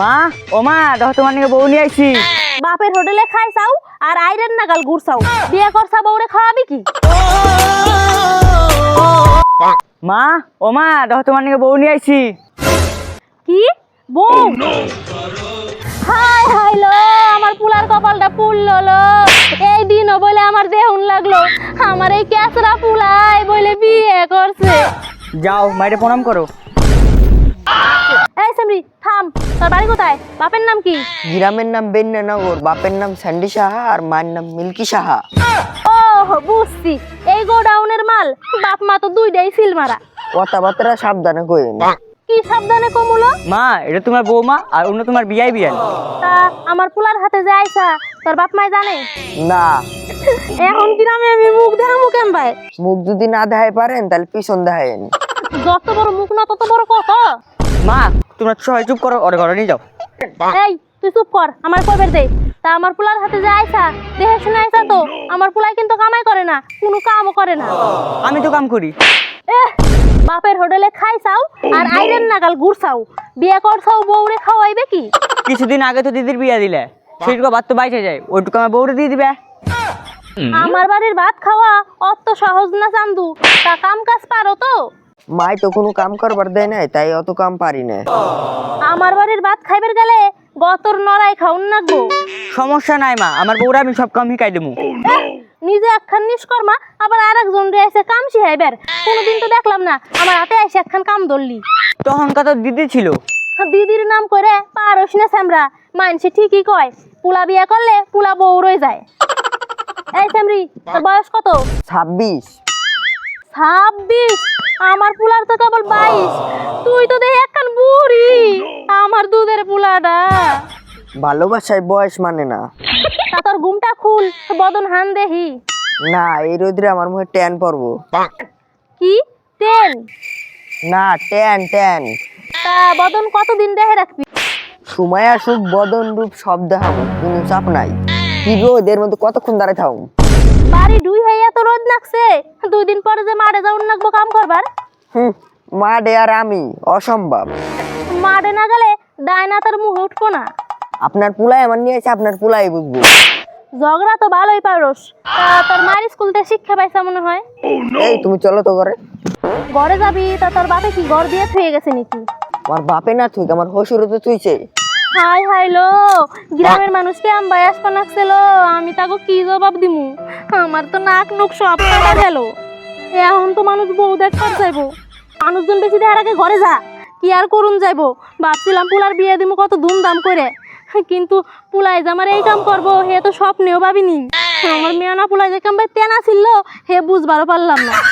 মা ও মা দেখো তোমার নিয়ে বউ নিয়ে আইছি। বাপের হোটেলে খাই চাও আর আইরেন নাগাল গুড় চাও। বিয়ে করছা বউরে খাওয়াবি কি? মা ও মা দেখো তোমার নিয়ে বউ নিয়ে আইছি। কি? বউ? হাই হাই লো আমার পুলার কপালটা পুললো লো। এই দিনও বলে আমার দেহুন লাগল। আমার এই ক্যাসরা পুলাই বলে বিয়ে করছে। যাও মাইরে প্রণাম করো। তোর বাড়ি কোথায়? বাপের নাম কি? গ্রামের নাম বেন্নানগর বাপের নাম স্যান্ডি সাহা আর মায়ের নাম মিল্কি সাহা। ও বুঝছি। এই গোডাউনের মাল বাপ মা তো দুইটাই সিল মারা। কথাবার্তা সাবধানে কইন কি সাবধানে কমুলো মা এটা তোমার বৌমা আর অন্য তোমার বিয়াই বিয়ান তা আমার পুলার হাতে যে আইসা তোর বাপ মাই জানে? না। এখন গ্রামে আমি মুখ দেখামু কেন ভাই। মুখ যদি না দেখাই পারেন তাহলে পিছন দেখায়েন যত বড় মুখ না তত বড় কথা মা। তোমরা সবাই চুপ করো ওর ঘরে নিয়ে যাও। এই তুই চুপ কর আমার কবের দে? তা আমার পুলার হাতে যে আইসা দেখে শুনে আইসা তো আমার পুলাই কিন্তু কামাই করে না কোনো কামও করে না। আমি তো কাম করি। বাপের হোটেলে খাই চাও আর আইরেন নাগাল গুড় চাও। বিয়ে করছাও বউরে খাওয়াইবে কি? কিছুদিন আগে তো দিদির বিয়া দিলে। সেটুকু বাদ তো বাইচে যায় ওইটুকু আমার বউরে দিয়ে দিবে। আমার বাড়ির ভাত খাওয়া অত সহজ না চান্দু। তা কাম কাজ পারো তো? মাই তো কোনো কাম করবার দেয় নাই তাই অত কাম পারি না আমার বাড়ির ভাত খাইবার গেলে গতর নড়াই খাউন নাগবো সমস্যা নাই মা আমার বউরা আমি সব কাম শিখাই দেবো নিজে একখান নিষ্কর্মা আবার আর একজন রে এসে কাম শিখাইবার। কোনোদিন তো দেখলাম না আমার হাতে এসে একখান কাম ধরলি। তখন কত দিদি ছিল। দিদির নাম করে পারস না স্যামরা মানসি ঠিকই কয় পুলা বিয়া করলে পুলা বউ রয়ে যায়। এই স্যামরি তোর বয়স কত? ছাব্বিশ। ছাব্বিশ? আমার পুলার তো কেবল বাইশ। তুই তো দেখি একখান বুড়ি। আমার দুধের পুলাটা। ভালোবাসায় বয়স মানে না। তা তোর ঘুমটা খুল বদন হান দেহি। না এই রোদ্রে আমার মুখে ট্যান পড়ব কি? টেন না ট্যান ট্যান। তা বদন কতদিন দেহে রাখবি? সময় আসুক বদন রূপ সব দেখাবো কোনো চাপ নাই। কি গো এদের মধ্যে কতক্ষণ দাঁড়ায় থাকুন বাড়ি ডুই হইয়া তো রোদ লাগছে। দুই দিন পরে যে মাঠে যাউন নাকবো কাম করবার? হুম মাঠে আর আমি অসম্ভব। মাঠে না গেলে ডায়না তার মুখে উঠবো না। আপনার পুলাই আমার নিয়ে আছে আপনার পুলাই বুঝব ঝগড়া তো ভালোই পারস। তা তোর মায়ের স্কুল থেকে শিক্ষা পাইছা মনে হয়? এই তুমি চলো তো করে ঘরে যাবি তা তোর বাপে কি ঘর দিয়ে থুয়ে গেছে নাকি? আমার বাপে না থুইক আমার হসুরও তো থুইছে। High high low. গ্রামের মানুষকে আম বায়াস পানাকছিল আমি তাকে কি জবাব দিমু? আমার তো নাক নুক সব কাটা গেল। এখন তো মানুষ বউ দেখবার যাইব। মানুষজন বেশি দেখার আগে ঘরে যা। কি আর করুন যাইব? ভাবছিলাম পুলার বিয়ে দিমু কত ধুমধাম করে। কিন্তু পুলাই যে আমার এই কাম করব হে তো স্বপ্নেও ভাবিনি। আমার মেয়ে না পুলাই যে কাম তেনা ছিল হে বুঝবারও পারলাম না।